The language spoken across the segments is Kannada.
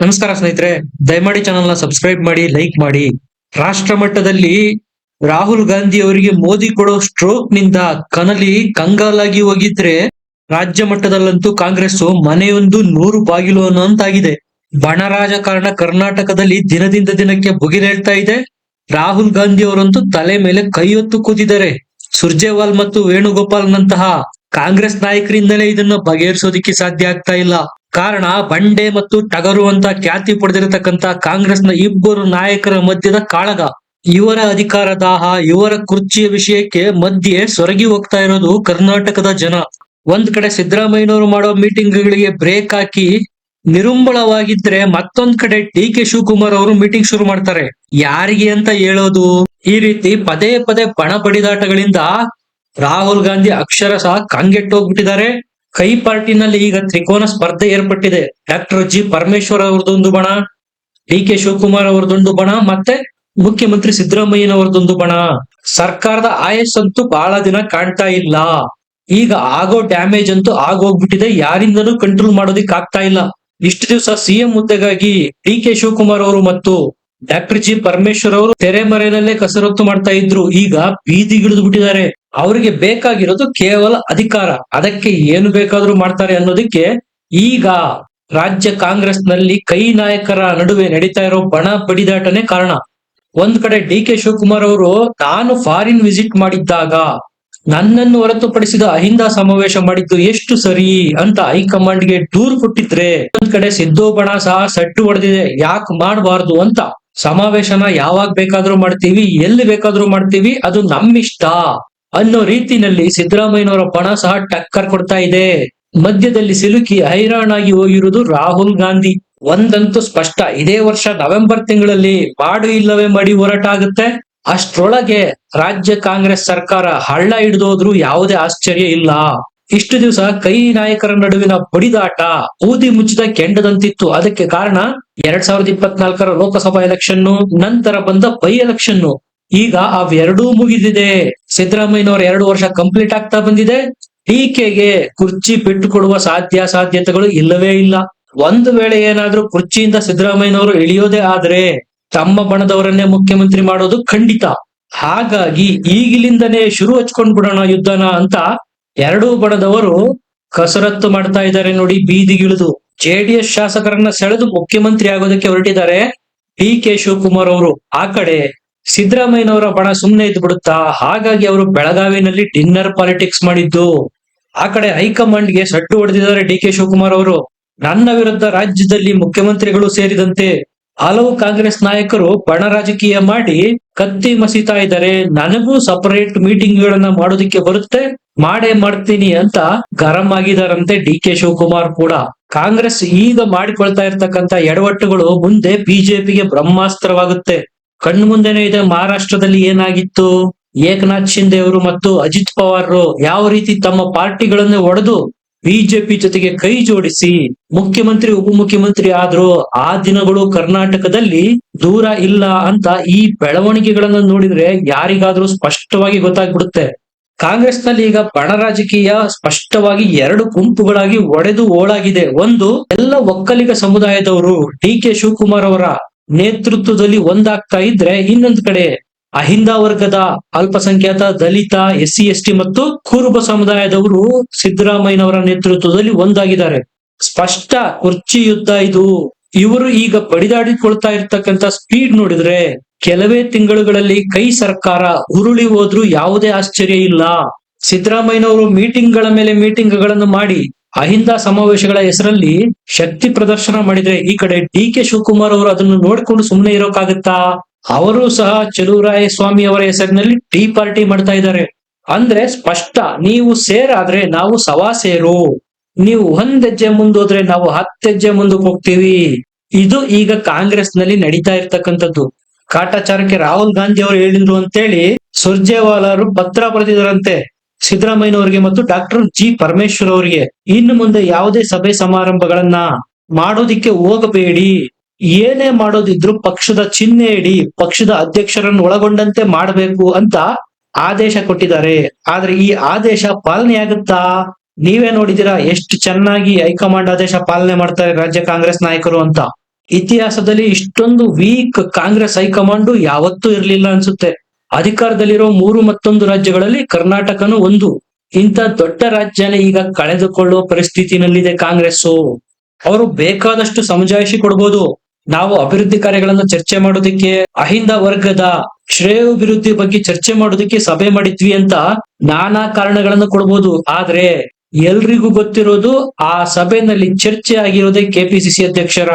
ನಮಸ್ಕಾರ ಸ್ನೇಹಿತರೆ, ದಯಮಾಡಿ ಚಾನಲ್ನ ಸಬ್ಸ್ಕ್ರೈಬ್ ಮಾಡಿ ಲೈಕ್ ಮಾಡಿ. ರಾಷ್ಟ್ರ ಮಟ್ಟದಲ್ಲಿ ರಾಹುಲ್ ಗಾಂಧಿ ಅವರಿಗೆ ಮೋದಿ ಕೊಡೋ ಸ್ಟ್ರೋಕ್ನಿಂದ ಕನಲಿ ಕಂಗಾಲಾಗಿ ಹೋಗಿದ್ರೆ ರಾಜ್ಯ ಮಟ್ಟದಲ್ಲಂತೂ ಕಾಂಗ್ರೆಸ್ ಮನೆಯೊಂದು ನೂರು ಬಾಗಿಲು ಅನ್ನುವಂತಾಗಿದೆ. ಬಣ ರಾಜಕಾರಣ ಕರ್ನಾಟಕದಲ್ಲಿ ದಿನದಿಂದ ದಿನಕ್ಕೆ ಬುಗಿಲೇಳ್ತಾ ಇದೆ. ರಾಹುಲ್ ಗಾಂಧಿ ಅವರಂತೂ ತಲೆ ಮೇಲೆ ಕೈಯೊತ್ತು ಕೂತಿದ್ದಾರೆ. ಸುರ್ಜೇವಾಲ್ ಮತ್ತು ವೇಣುಗೋಪಾಲ್ ನಂತಹ ಕಾಂಗ್ರೆಸ್ ನಾಯಕರಿಂದಲೇ ಇದನ್ನ ಬಗೆಹರಿಸೋದಿಕ್ಕೆ ಸಾಧ್ಯ ಆಗ್ತಾ ಇಲ್ಲ. ಕಾರಣ ಬಂಡೆ ಮತ್ತು ಟಗರು ಅಂತ ಖ್ಯಾತಿ ಪಡೆದಿರತಕ್ಕಂತ ಕಾಂಗ್ರೆಸ್ನ ಇಬ್ಬರು ನಾಯಕರ ಮಧ್ಯದ ಕಾಳಗ. ಇವರ ಅಧಿಕಾರ ದಾಹ, ಇವರ ಕುರ್ಚಿಯ ವಿಷಯಕ್ಕೆ ಮಧ್ಯೆ ಸೊರಗಿ ಹೋಗ್ತಾ ಇರೋದು ಕರ್ನಾಟಕದ ಜನ. ಒಂದ್ ಕಡೆ ಸಿದ್ದರಾಮಯ್ಯನವರು ಮಾಡೋ ಮೀಟಿಂಗ್ಗಳಿಗೆ ಬ್ರೇಕ್ ಹಾಕಿ ನಿರುಂಬಳವಾಗಿದ್ರೆ ಮತ್ತೊಂದ್ ಕಡೆ ಡಿ ಕೆ ಶಿವಕುಮಾರ್ ಅವರು ಮೀಟಿಂಗ್ ಶುರು ಮಾಡ್ತಾರೆ. ಯಾರಿಗೆ ಅಂತ ಹೇಳೋದು? ಈ ರೀತಿ ಪದೇ ಪದೇ ಪಣ ಬಡಿದಾಟಗಳಿಂದ ರಾಹುಲ್ ಗಾಂಧಿ ಅಕ್ಷರಶಃ ಕಂಗೆಟ್ಟೋಗ್ಬಿಟ್ಟಿದ್ದಾರೆ. ಕೈ ಪಾರ್ಟಿನಲ್ಲಿ ಈಗ ತ್ರಿಕೋನ ಸ್ಪರ್ಧೆ ಏರ್ಪಟ್ಟಿದೆ. ಡಾಕ್ಟರ್ ಜಿ ಪರಮೇಶ್ವರ್ ಅವರದೊಂದು ಬಣ, ಡಿ ಕೆ ಶಿವಕುಮಾರ್ ಅವರದೊಂದು ಬಣ, ಮತ್ತೆ ಮುಖ್ಯಮಂತ್ರಿ ಸಿದ್ದರಾಮಯ್ಯನವರದೊಂದು ಬಣ. ಸರ್ಕಾರದ ಆಯಸ್ಸಂತೂ ಬಹಳ ದಿನ ಕಾಣ್ತಾ ಇಲ್ಲ. ಈಗ ಆಗೋ ಡ್ಯಾಮೇಜ್ ಅಂತೂ ಆಗೋಗ್ಬಿಟ್ಟಿದೆ. ಯಾರಿಂದನೂ ಕಂಟ್ರೋಲ್ ಮಾಡೋದಿಕ್ ಆಗ್ತಾ ಇಲ್ಲ. ಇಷ್ಟು ದಿವಸ ಸಿಎಂ ಹುದ್ದೆಗಾಗಿ ಡಿ ಕೆ ಶಿವಕುಮಾರ್ ಅವರು ಮತ್ತು ಡಾಕ್ಟರ್ ಜಿ ಪರಮೇಶ್ವರ್ ಅವರು ತೆರೆಮರೆಯಲ್ಲೇ ಕಸರತ್ತು ಮಾಡ್ತಾ ಇದ್ರು. ಈಗ ಬೀದಿಗಿಳಿದು ಬಿಟ್ಟಿದ್ದಾರೆ. ಅವರಿಗೆ ಬೇಕಾಗಿರೋದು ಕೇವಲ ಅಧಿಕಾರ. ಅದಕ್ಕೆ ಏನು ಬೇಕಾದ್ರೂ ಮಾಡ್ತಾರೆ ಅನ್ನೋದಕ್ಕೆ ಈಗ ರಾಜ್ಯ ಕಾಂಗ್ರೆಸ್ನಲ್ಲಿ ಕೈ ನಾಯಕರ ನಡುವೆ ನಡೀತಾ ಇರೋ ಬಣ ಬಡಿದಾಟನೇ ಕಾರಣ. ಒಂದ್ ಕಡೆ ಡಿ ಕೆ ಶಿವಕುಮಾರ್ ಅವರು, ನಾನು ಫಾರಿನ್ ವಿಸಿಟ್ ಮಾಡಿದ್ದಾಗ ನನ್ನನ್ನು ಹೊರತುಪಡಿಸಿದ ಅಹಿಂದ ಸಮಾವೇಶ ಮಾಡಿದ್ದು ಎಷ್ಟು ಸರಿ ಅಂತ ಹೈಕಮಾಂಡ್ಗೆ ದೂರು ಕೊಟ್ಟಿದ್ರೆ, ಒಂದ್ ಕಡೆ ಸಿದ್ದು ಬಣ ಸಹ ಸಟ್ಟು ಹೊಡೆದಿದೆ. ಯಾಕೆ ಮಾಡಬಾರ್ದು ಅಂತ. ಸಮಾವೇಶನ ಯಾವಾಗ ಬೇಕಾದ್ರೂ ಮಾಡ್ತೀವಿ, ಎಲ್ಲಿ ಬೇಕಾದ್ರೂ ಮಾಡ್ತೀವಿ, ಅದು ನಮ್ಮಿಷ್ಟ ಅನ್ನೋ ರೀತಿನಲ್ಲಿ ಸಿದ್ದರಾಮಯ್ಯನವರ ಪಣ ಸಹ ಟಕ್ಕರ್ ಕೊಡ್ತಾ ಇದೆ. ಮಧ್ಯದಲ್ಲಿ ಸಿಲುಕಿ ಹೈರಾಣಾಗಿ ಹೋಗಿರುವುದು ರಾಹುಲ್ ಗಾಂಧಿ. ಒಂದಂತೂ ಸ್ಪಷ್ಟ, ಇದೇ ವರ್ಷ ನವೆಂಬರ್ ತಿಂಗಳಲ್ಲಿ ಮಾಡು ಇಲ್ಲವೇ ಮಡಿ ಹೋರಾಟ ಆಗುತ್ತೆ. ಅಷ್ಟ್ರೊಳಗೆ ರಾಜ್ಯ ಕಾಂಗ್ರೆಸ್ ಸರ್ಕಾರ ಹಳ್ಳ ಹಿಡಿದೋದ್ರೂ ಯಾವುದೇ ಆಶ್ಚರ್ಯ ಇಲ್ಲ. ಇಷ್ಟು ದಿವಸ ಕೈ ನಾಯಕರ ನಡುವಿನ ಬಡಿದಾಟ ಊದಿ ಮುಚ್ಚಿದ ಕೆಂಡದಂತಿತ್ತು. ಅದಕ್ಕೆ ಕಾರಣ ಎರಡ್ ಸಾವಿರದ ಇಪ್ಪತ್ನಾಲ್ಕರ ಲೋಕಸಭಾ ಎಲೆಕ್ಷನ್ ನಂತರ ಬಂದ ಬೈ ಎಲೆಕ್ಷನ್ ಈಗ ಅವೆರಡೂ ಮುಗಿದಿದೆ. ಸಿದ್ದರಾಮಯ್ಯನವರ ಎರಡು ವರ್ಷ ಕಂಪ್ಲೀಟ್ ಆಗ್ತಾ ಬಂದಿದೆ. ಟೀಕೆಗೆ ಕುರ್ಚಿ ಬಿಟ್ಟು ಕೊಡುವ ಸಾಧ್ಯ ಸಾಧ್ಯತೆಗಳು ಇಲ್ಲವೇ ಇಲ್ಲ. ಒಂದು ವೇಳೆ ಏನಾದ್ರೂ ಕುರ್ಚಿಯಿಂದ ಸಿದ್ದರಾಮಯ್ಯನವರು ಇಳಿಯೋದೇ ಆದ್ರೆ ತಮ್ಮ ಬಣದವರನ್ನೇ ಮುಖ್ಯಮಂತ್ರಿ ಮಾಡೋದು ಖಂಡಿತ. ಹಾಗಾಗಿ ಈಗಿಲಿಂದನೇ ಶುರು ಹಚ್ಕೊಂಡ್ ಬಿಡೋಣ ಯುದ್ಧನ ಅಂತ ಎರಡೂ ಬಣದವರು ಕಸರತ್ತು ಮಾಡ್ತಾ ಇದ್ದಾರೆ ನೋಡಿ ಬೀದಿಗಿಳಿದು ಜೆಡಿಎಸ್ ಶಾಸಕರನ್ನ ಸೆಳೆದು ಮುಖ್ಯಮಂತ್ರಿ ಆಗೋದಕ್ಕೆ ಹೊರಟಿದ್ದಾರೆ ಡಿ ಕೆ ಶಿವಕುಮಾರ್ ಅವರು. ಆ ಕಡೆ ಸಿದ್ದರಾಮಯ್ಯನವರ ಬಣ ಸುಮ್ಮನೆ ಇದ್ದು ಬಿಡುತ್ತಾ? ಹಾಗಾಗಿ ಅವರು ಬೆಳಗಾವಿನಲ್ಲಿ ಡಿನ್ನರ್ ಪಾಲಿಟಿಕ್ಸ್ ಮಾಡಿದ್ದು. ಆ ಕಡೆ ಹೈಕಮಾಂಡ್ಗೆ ಸಟ್ಟು ಹೊಡೆದಿದ್ದಾರೆ ಡಿ ಕೆ ಶಿವಕುಮಾರ್ ಅವರು. ನನ್ನ ವಿರುದ್ಧ ರಾಜ್ಯದಲ್ಲಿ ಮುಖ್ಯಮಂತ್ರಿಗಳು ಸೇರಿದಂತೆ ಹಲವು ಕಾಂಗ್ರೆಸ್ ನಾಯಕರು ಬಣ ರಾಜಕೀಯ ಮಾಡಿ ಕತ್ತಿ ಮಸೀತಾ ಇದ್ದಾರೆ. ನನಗೂ ಸಪರೇಟ್ ಮೀಟಿಂಗ್ ಗಳನ್ನ ಮಾಡೋದಿಕ್ಕೆ ಬರುತ್ತೆ. ಮಾಡೇ ಮಾಡ್ತೀನಿ ಅಂತ ಗರಂ ಆಗಿದಾರಂತೆ ಡಿ ಕೆ ಶಿವಕುಮಾರ್ ಕೂಡ. ಕಾಂಗ್ರೆಸ್ ಈಗ ಮಾಡಿಕೊಳ್ತಾ ಇರ್ತಕ್ಕಂತ ಎಡವಟ್ಟುಗಳು ಮುಂದೆ ಬಿಜೆಪಿಗೆ ಬ್ರಹ್ಮಾಸ್ತ್ರವಾಗುತ್ತೆ. ಕಣ್ಣು ಮುಂದೆನೇ ಇದೆ ಮಹಾರಾಷ್ಟ್ರದಲ್ಲಿ ಏನಾಗಿತ್ತು? ಏಕನಾಥ್ ಶಿಂದೆ ಅವರು ಮತ್ತು ಅಜಿತ್ ಪವಾರ್ ಯಾವ ರೀತಿ ತಮ್ಮ ಪಾರ್ಟಿಗಳನ್ನೇ ಒಡೆದು ಬಿಜೆಪಿ ಜೊತೆಗೆ ಕೈ ಜೋಡಿಸಿ ಮುಖ್ಯಮಂತ್ರಿ, ಉಪಮುಖ್ಯಮಂತ್ರಿ ಆದ್ರೂ ಆ ದಿನಗಳು ಕರ್ನಾಟಕದಲ್ಲಿ ದೂರ ಇಲ್ಲ ಅಂತ ಈ ಬೆಳವಣಿಗೆಗಳನ್ನ ನೋಡಿದ್ರೆ ಯಾರಿಗಾದ್ರೂ ಸ್ಪಷ್ಟವಾಗಿ ಗೊತ್ತಾಗ್ಬಿಡುತ್ತೆ. ಕಾಂಗ್ರೆಸ್ನಲ್ಲಿ ಈಗ ಬಣ ರಾಜಕೀಯ ಸ್ಪಷ್ಟವಾಗಿ ಎರಡು ಗುಂಪುಗಳಾಗಿ ಒಡೆದು ಓಳಾಗಿದೆ ಒಂದು, ಎಲ್ಲ ಒಕ್ಕಲಿಗ ಸಮುದಾಯದವರು ಡಿ ಕೆ ಶಿವಕುಮಾರ್ ಅವರ ನೇತೃತ್ವದಲ್ಲಿ ಒಂದಾಗ್ತಾ ಇದ್ರೆ ಇನ್ನೊಂದು ಕಡೆ ಅಹಿಂದ ವರ್ಗದ ಅಲ್ಪಸಂಖ್ಯಾತ Dalit S C S T ಮತ್ತು ಕುರುಬ ಸಮುದಾಯದವರು ಸಿದ್ದರಾಮಯ್ಯನವರ ನೇತೃತ್ವದಲ್ಲಿ ಒಂದಾಗಿದ್ದಾರೆ. ಸ್ಪಷ್ಟ ಕುರ್ಚಿ ಯುದ್ಧ ಇದು. ಇವರು ಈಗ ಬಡಿದಾಡಿಕೊಳ್ತಾ ಇರ್ತಕ್ಕಂತ ಸ್ಪೀಡ್ ನೋಡಿದ್ರೆ ಕೆಲವೇ ತಿಂಗಳುಗಳಲ್ಲಿ ಕೈ ಸರ್ಕಾರ ಉರುಳಿ ಹೋದ್ರೂ ಯಾವುದೇ ಆಶ್ಚರ್ಯ ಇಲ್ಲ. ಸಿದ್ದರಾಮಯ್ಯನವರು ಮೀಟಿಂಗ್ಗಳ ಮೇಲೆ ಮೀಟಿಂಗ್ಗಳನ್ನು ಮಾಡಿ ಅಹಿಂದ ಸಮಾವೇಶಗಳ ಹೆಸರಲ್ಲಿ ಶಕ್ತಿ ಪ್ರದರ್ಶನ ಮಾಡಿದ್ರೆ ಈ ಕಡೆ ಡಿ ಕೆ ಶಿವಕುಮಾರ್ ಅವರು ಅದನ್ನು ನೋಡಿಕೊಂಡು ಸುಮ್ಮನೆ ಇರೋಕ್ಕಾಗತ್ತಾ? ಅವರು ಸಹ ಚಲುವರಾಯ ಸ್ವಾಮಿ ಅವರ ಹೆಸರಿನಲ್ಲಿ ಟೀ ಪಾರ್ಟಿ ಮಾಡ್ತಾ ಇದ್ದಾರೆ. ಅಂದ್ರೆ ಸ್ಪಷ್ಟ, ನೀವು ಸೇರಾದ್ರೆ ನಾವು ಸವಾ ಸೇರು. ನೀವು ಒಂದ್ ಹೆಜ್ಜೆ ಮುಂದೋದ್ರೆ ನಾವು ಹತ್ತು ಹೆಜ್ಜೆ ಮುಂದಕ್ಕೆ ಹೋಗ್ತೀವಿ. ಇದು ಈಗ ಕಾಂಗ್ರೆಸ್ನಲ್ಲಿ ನಡೀತಾ ಇರ್ತಕ್ಕಂಥದ್ದು. ಕಾಟಾಚಾರಕ್ಕೆ ರಾಹುಲ್ ಗಾಂಧಿ ಅವರು ಹೇಳಿದ್ರು ಅಂತೇಳಿ ಸುರ್ಜೇವಾಲರು ಪತ್ರ ಬರೆದಿದ್ದಾರಂತೆ ಸಿದ್ದರಾಮಯ್ಯನವರಿಗೆ ಮತ್ತು ಡಾಕ್ಟರ್ ಜಿ ಪರಮೇಶ್ವರ್ ಅವರಿಗೆ. ಇನ್ನು ಮುಂದೆ ಯಾವುದೇ ಸಭೆ ಸಮಾರಂಭಗಳನ್ನ ಮಾಡೋದಿಕ್ಕೆ ಹೋಗಬೇಡಿ. ಏನೇ ಮಾಡೋದಿದ್ರು ಪಕ್ಷದ ಚಿಹ್ನೆ ಇಡಿ, ಪಕ್ಷದ ಅಧ್ಯಕ್ಷರನ್ನು ಒಳಗೊಂಡಂತೆ ಮಾಡಬೇಕು ಅಂತ ಆದೇಶ ಕೊಟ್ಟಿದ್ದಾರೆ. ಆದ್ರೆ ಈ ಆದೇಶ ಪಾಲನೆ ಆಗುತ್ತಾ? ನೀವೇ ನೋಡಿದಿರಾ ಎಷ್ಟು ಚೆನ್ನಾಗಿ ಹೈಕಮಾಂಡ್ ಆದೇಶ ಪಾಲನೆ ಮಾಡ್ತಾರೆ ರಾಜ್ಯ ಕಾಂಗ್ರೆಸ್ ನಾಯಕರು ಅಂತ. ಇತಿಹಾಸದಲ್ಲಿ ಇಷ್ಟೊಂದು ವೀಕ್ ಕಾಂಗ್ರೆಸ್ ಹೈಕಮಾಂಡ್ ಯಾವತ್ತೂ ಇರಲಿಲ್ಲ ಅನ್ಸುತ್ತೆ. ಅಧಿಕಾರದಲ್ಲಿರೋ ಮೂರು ಮತ್ತೊಂದು ರಾಜ್ಯಗಳಲ್ಲಿ ಕರ್ನಾಟಕನು ಒಂದು. ಇಂಥ ದೊಡ್ಡ ರಾಜ್ಯನೇ ಈಗ ಕಳೆದುಕೊಳ್ಳುವ ಪರಿಸ್ಥಿತಿನಲ್ಲಿದೆ ಕಾಂಗ್ರೆಸ್ಸು. ಅವರು ಬೇಕಾದಷ್ಟು ಸಮಜಾಯಿಷಿ ಕೊಡ್ಬೋದು. ನಾವು ಅಭಿವೃದ್ಧಿ ಕಾರ್ಯಗಳನ್ನು ಚರ್ಚೆ ಮಾಡೋದಕ್ಕೆ ಅಹಿಂದ ವರ್ಗದ ಶ್ರೇಯೋಭಿವೃದ್ಧಿ ಬಗ್ಗೆ ಚರ್ಚೆ ಮಾಡೋದಕ್ಕೆ ಸಭೆ ಮಾಡಿದ್ವಿ ಅಂತ ನಾನಾ ಕಾರಣಗಳನ್ನು ಕೊಡ್ಬೋದು. ಆದ್ರೆ ಎಲ್ರಿಗೂ ಗೊತ್ತಿರೋದು ಆ ಸಭೆಯಲ್ಲಿ ಚರ್ಚೆ ಆಗಿರೋದೇ ಕೆಪಿಸಿಸಿ ಅಧ್ಯಕ್ಷರ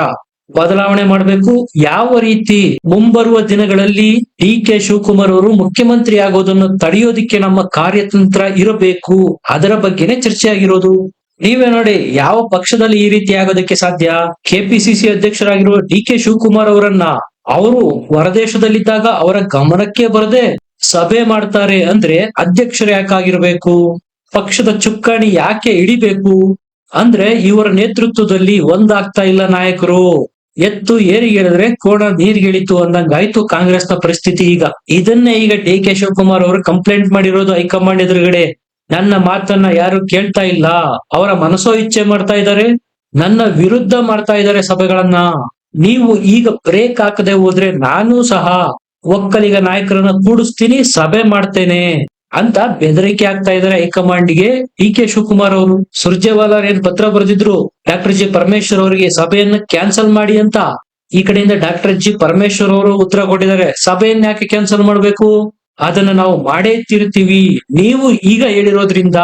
ಬದಲಾವಣೆ ಮಾಡಬೇಕು. ಯಾವ ರೀತಿ ಮುಂಬರುವ ದಿನಗಳಲ್ಲಿ ಡಿ ಕೆ ಶಿವಕುಮಾರ್ ಅವರು ಮುಖ್ಯಮಂತ್ರಿ ಆಗೋದನ್ನು ತಡೆಯೋದಿಕ್ಕೆ ನಮ್ಮ ಕಾರ್ಯತಂತ್ರ ಇರಬೇಕು. ಅದರ ಬಗ್ಗೆನೇ ಚರ್ಚೆ ಆಗಿರೋದು. ನೀವೇ ನೋಡಿ ಯಾವ ಪಕ್ಷದಲ್ಲಿ ಈ ರೀತಿ ಆಗೋದಕ್ಕೆ ಸಾಧ್ಯ? ಕೆಪಿಸಿಸಿ ಅಧ್ಯಕ್ಷರಾಗಿರುವ ಡಿ ಕೆ ಶಿವಕುಮಾರ್ ಅವರನ್ನ ಅವರು ಹೊರದೇಶದಲ್ಲಿದ್ದಾಗ ಅವರ ಗಮನಕ್ಕೆ ಬರದೆ ಸಭೆ ಮಾಡ್ತಾರೆ ಅಂದ್ರೆ ಅಧ್ಯಕ್ಷರು ಯಾಕಾಗಿರ್ಬೇಕು? ಪಕ್ಷದ ಚುಕ್ಕಾಣಿ ಯಾಕೆ ಹಿಡಿಬೇಕು? ಅಂದ್ರೆ ಇವರ ನೇತೃತ್ವದಲ್ಲಿ ಒಂದಾಗ್ತಾ ಇಲ್ಲ ನಾಯಕರು. ಎತ್ತು ಏರಿಗೆಳಿದ್ರೆ ಕೋಣ ನೀರ್ಗಿಳಿತು ಅಂದಂಗಾಯ್ತು ಕಾಂಗ್ರೆಸ್ನ ಪರಿಸ್ಥಿತಿ ಈಗ. ಇದನ್ನೇ ಈಗ ಡಿ ಕೆ ಶಿವಕುಮಾರ್ ಅವರು ಕಂಪ್ಲೇಂಟ್ ಮಾಡಿರೋದು ಹೈಕಮಾಂಡ್ ಎದುರುಗಡೆ. ನನ್ನ ಮಾತನ್ನ ಯಾರು ಕೇಳ್ತಾ ಇಲ್ಲ? ಅವರ ಮನಸೋ ಇಚ್ಛೆ ಮಾಡ್ತಾ ಇದ್ದಾರೆ? ನನ್ನ ವಿರುದ್ಧ ಮಾಡ್ತಾ ಇದ್ದಾರೆ ಸಭೆಗಳನ್ನ? ನೀವು ಈಗ ಬ್ರೇಕ್ ಹಾಕದೆ ಹೋದ್ರೆ ನಾನು ಸಹ ಒಕ್ಕಲಿಗ ನಾಯಕರನ್ನ ಕೂಡಿಸ್ತೀನಿ, ಸಭೆ ಮಾಡ್ತೇನೆ ಅಂತ ಬೆದರಿಕೆ ಆಗ್ತಾ ಇದಾರೆ ಹೈಕಮಾಂಡ್ಗೆ ಡಿ ಕೆ ಶಿವಕುಮಾರ್ ಅವರು. ಸುರ್ಜೇವಾಲಾ ಏನ್ ಪತ್ರ ಬರೆದಿದ್ರು, ಡಾಕ್ಟರ್ ಜಿ ಪರಮೇಶ್ವರ್ ಅವರಿಗೆ ಸಭೆಯನ್ನ ಕ್ಯಾನ್ಸಲ್ ಮಾಡಿ ಅಂತ. ಈ ಕಡೆಯಿಂದ ಡಾಕ್ಟರ್ ಜಿ ಪರಮೇಶ್ವರ್ ಅವರು ಉತ್ತರ ಕೊಟ್ಟಿದ್ದಾರೆ, ಸಭೆಯನ್ನ ಯಾಕೆ ಕ್ಯಾನ್ಸಲ್ ಮಾಡ್ಬೇಕು? ಅದನ್ನ ನಾವು ಮಾಡೇ ತಿರ್ತೀವಿ ನೀವು ಈಗ ಹೇಳಿರೋದ್ರಿಂದ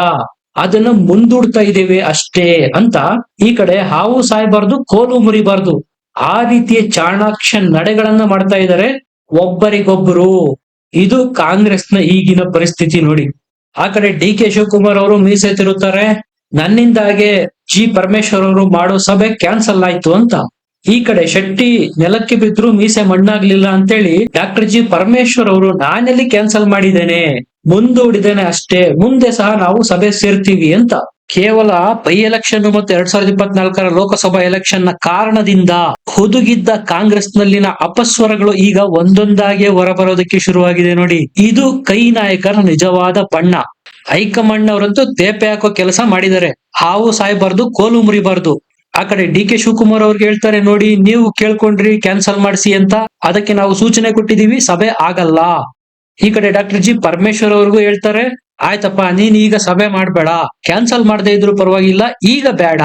ಅದನ್ನ ಮುಂದೂಡ್ತಾ ಇದ್ದೇವೆ ಅಷ್ಟೇ ಅಂತ ಈ ಕಡೆ ಹಾವು ಸಾಯಬಾರ್ದು, ಕೋಲು ಮುರಿಬಾರ್ದು. ಆ ರೀತಿಯ ಚಾಣಾಕ್ಷ ನಡೆಗಳನ್ನ ಮಾಡ್ತಾ ಇದ್ದಾರೆ ಒಬ್ಬರಿಗೊಬ್ಬರು ಇದು ಕಾಂಗ್ರೆಸ್ನ ಈಗಿನ ಪರಿಸ್ಥಿತಿ ನೋಡಿ. ಆ ಕಡೆ ಡಿ ಕೆ ಶಿವಕುಮಾರ್ ಅವರು ಮೀಸೆ ತಿರುತ್ತಾರೆ. ನನ್ನಿಂದಾಗೆ ಜಿ ಪರಮೇಶ್ವರ್ ಅವರು ಮಾಡೋ ಸಭೆ ಕ್ಯಾನ್ಸಲ್ ಆಯ್ತು ಅಂತ. ಈ ಕಡೆ ಶೆಟ್ಟಿ ನೆಲಕ್ಕೆ ಬಿದ್ರು ಮೀಸೆ ಮಣ್ಣಾಗ್ಲಿಲ್ಲ ಅಂತೇಳಿ ಡಾಕ್ಟರ್ ಜಿ ಪರಮೇಶ್ವರ್ ಅವರು, ನಾನೆಲ್ಲಿ ಕ್ಯಾನ್ಸಲ್ ಮಾಡಿದ್ದೇನೆ? ಮುಂದೂಡಿದ್ದೇನೆ ಅಷ್ಟೇ. ಮುಂದೆ ಸಹ ನಾವು ಸಭೆ ಸೇರ್ತೀವಿ ಅಂತ. ಕೇವಲ ಬೈ ಎಲೆಕ್ಷನ್ ಮತ್ತು ಎರಡ್ ಸಾವಿರದ ಇಪ್ಪತ್ನಾಲ್ಕರ ಲೋಕಸಭಾ ಎಲೆಕ್ಷನ್ನ ಕಾರಣದಿಂದ ಹುದುಗಿದ್ದ ಕಾಂಗ್ರೆಸ್ ನಲ್ಲಿನ ಅಪಸ್ವರಗಳು ಈಗ ಒಂದೊಂದಾಗೆ ಹೊರಬರೋದಕ್ಕೆ ಶುರುವಾಗಿದೆ ನೋಡಿ. ಇದು ಕೈ ನಾಯಕರ ನಿಜವಾದ ಬಣ್ಣ. ಹೈಕಮಾಂಡ್ ಅವರಂತೂ ತೇಪೆ ಹಾಕೋ ಕೆಲಸ ಮಾಡಿದ್ದಾರೆ. ಹಾವು ಸಾಯಬಾರ್ದು, ಕೋಲು ಮುರಿಬಾರ್ದು. ಆ ಕಡೆ ಡಿ ಕೆ ಶಿವಕುಮಾರ್ ಅವ್ರಿಗೆ ಹೇಳ್ತಾರೆ, ನೋಡಿ, ನೀವು ಕೇಳ್ಕೊಂಡ್ರಿ ಕ್ಯಾನ್ಸಲ್ ಮಾಡಿಸಿ ಅಂತ. ಅದಕ್ಕೆ ನಾವು ಸೂಚನೆ ಕೊಟ್ಟಿದೀವಿ ಸಭೆ ಆಗಲ್ಲ. ಈ ಕಡೆ ಡಾಕ್ಟರ್ ಜಿ ಪರಮೇಶ್ವರ್ ಅವ್ರಿಗೂ ಹೇಳ್ತಾರೆ, ಆಯ್ತಪ್ಪ, ನೀನ್ ಈಗ ಸಭೆ ಮಾಡ್ಬೇಡ. ಕ್ಯಾನ್ಸಲ್ ಮಾಡದೇ ಇದ್ರು ಪರವಾಗಿಲ್ಲ, ಈಗ ಬೇಡ.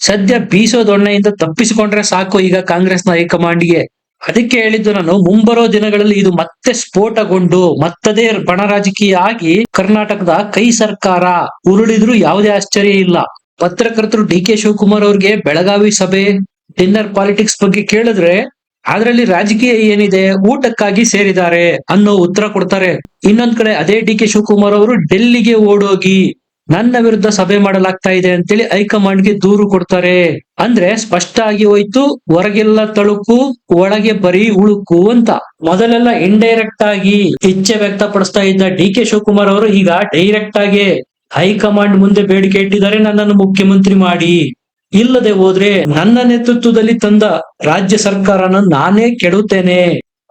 ಸದ್ಯ ಬೀಸೋ ದೊಣ್ಣೆಯಿಂದ ತಪ್ಪಿಸಿಕೊಂಡ್ರೆ ಸಾಕು ಈಗ ಕಾಂಗ್ರೆಸ್ನ ಹೈಕಮಾಂಡ್ಗೆ. ಅದಕ್ಕೆ ಹೇಳಿದ್ದು ನಾನು, ಮುಂಬರೋ ದಿನಗಳಲ್ಲಿ ಇದು ಮತ್ತೆ ಸ್ಫೋಟಗೊಂಡು, ಮತ್ತದೇ ಬಣ ರಾಜಕೀಯ ಆಗಿ ಕರ್ನಾಟಕದ ಕೈ ಸರ್ಕಾರ. ಉರುಳಿದ್ರು ಯಾವುದೇ ಆಶ್ಚರ್ಯ ಇಲ್ಲ. ಪತ್ರಕರ್ತರು ಡಿ ಕೆ ಶಿವಕುಮಾರ್ ಅವ್ರಿಗೆ ಬೆಳಗಾವಿ ಸಭೆ ಡಿನ್ನರ್ ಪಾಲಿಟಿಕ್ಸ್ ಬಗ್ಗೆ ಕೇಳಿದ್ರೆ ಅದರಲ್ಲಿ ರಾಜಕೀಯ ಏನಿದೆ, ಊಟಕ್ಕಾಗಿ ಸೇರಿದ್ದಾರೆ ಅನ್ನೋ ಉತ್ತರ ಕೊಡ್ತಾರೆ. ಇನ್ನೊಂದ್ ಕಡೆ ಅದೇ ಡಿ ಕೆ ಶಿವಕುಮಾರ್ ಅವರು ಡೆಲ್ಲಿಗೆ ಓಡೋಗಿ ನನ್ನ ವಿರುದ್ಧ ಸಭೆ ಮಾಡಲಾಗ್ತಾ ಇದೆ ಅಂತೇಳಿ ಹೈಕಮಾಂಡ್ಗೆ ದೂರು ಕೊಡ್ತಾರೆ. ಅಂದ್ರೆ ಸ್ಪಷ್ಟ ಆಗಿ ಹೋಯ್ತು, ಹೊರಗೆಲ್ಲ ತಳುಕು, ಒಳಗೆ ಬರೀ ಉಳುಕು ಅಂತ. ಮೊದಲೆಲ್ಲ ಇಂಡೈರೆಕ್ಟ್ ಆಗಿ ಇಚ್ಛೆ ವ್ಯಕ್ತಪಡಿಸ್ತಾ ಇದ್ದ ಡಿ ಕೆ ಶಿವಕುಮಾರ್ ಅವರು ಈಗ ಡೈರೆಕ್ಟ್ ಆಗಿ ಹೈಕಮಾಂಡ್ ಮುಂದೆ ಬೇಡಿಕೆ ಇಟ್ಟಿದ್ದಾರೆ, ನನ್ನನ್ನು ಮುಖ್ಯಮಂತ್ರಿ ಮಾಡಿ. ಇಲ್ಲದೆ ಹೋದ್ರೆ ನನ್ನ ನೇತೃತ್ವದಲ್ಲಿ ತಂದ ರಾಜ್ಯ ಸರ್ಕಾರನ ನಾನೇ ಕೆಡುತ್ತೇನೆ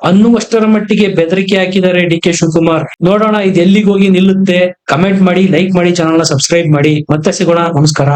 ಅನ್ನುವಷ್ಟರ ಮಟ್ಟಿಗೆ ಬೆದರಿಕೆ ಹಾಕಿದ್ದಾರೆ ಡಿ ಕೆ ಶಿವಕುಮಾರ್. ನೋಡೋಣ, ಇದು ಎಲ್ಲಿಗೋಗಿ ನಿಲ್ಲುತ್ತೆ? ಕಮೆಂಟ್ ಮಾಡಿ ಲೈಕ್ ಮಾಡಿ ಚಾನಲ್ನ ಸಬ್ಸ್ಕ್ರೈಬ್ ಮಾಡಿ. ಮತ್ತೆ ಸಿಗೋಣ, ನಮಸ್ಕಾರ.